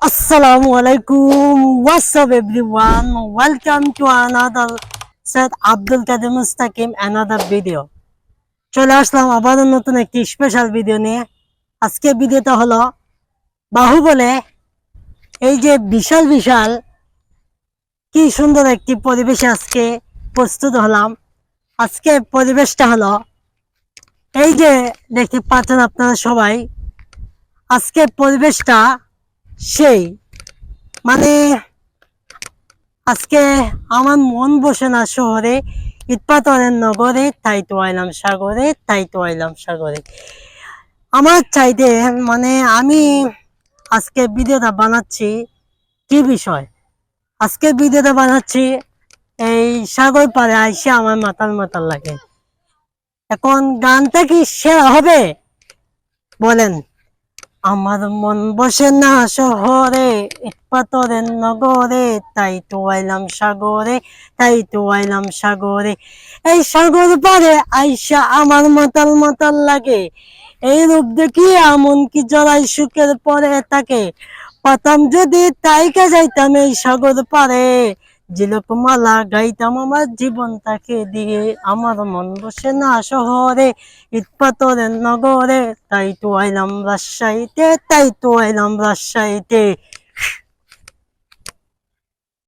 Alaikum. What's up, everyone? Welcome to another Said Abdul Kadir Mustaqim another video. চলে আসলাম আবারও নতুন একটি special video নিয়ে আজকে ভিডিওটা হলো এই যে বিশাল বিশাল কি সুন্দর একটি পরিবেশে আজকে প্রস্তুত হলাম আজকে পরিবেশটা হলো এই যে দেখতে পাচ্ছেন আপনারা সবাই আজকে পরিবেশটা সেই। মানে আজকে আমার মন বসে না শহরে ইটপাতরের নগরে, তাই তো আইলাম সাগরে, তাই তো আইলাম সাগরে। আমার চাইতে মানে আমি আজকে ভিডিওটা বানাচ্ছি কি বিষয়? আজকে ভিডিওটা বানাচ্ছি এই সাগর পারে আইসে আমার মাতাল মাতাল লাগে। এখন গানটা কি সেরা হবে? বলেন। আমার মন বসে না শহরে পাথরের নগরে, তাই তো আইলাম সাগরে, তাই তো আইলাম সাগরে। এই সাগর পারে আইসা আমার মাতাল মাতাল লাগে। এই রূপ দেখি এমন কি জড়াই সুখের পরে তাকে। পাতাম যদি তাইকে যাইতাম এই সাগর পারে জিলক মালা গাইতাম আমার জীবনটাকে দিয়ে। আমার মন বসে না শহরে ইৎপাতরে নগরে। তাই তো আইলাম রাজশাহীতে, তাই তো আইলাম রাজশাহীতে।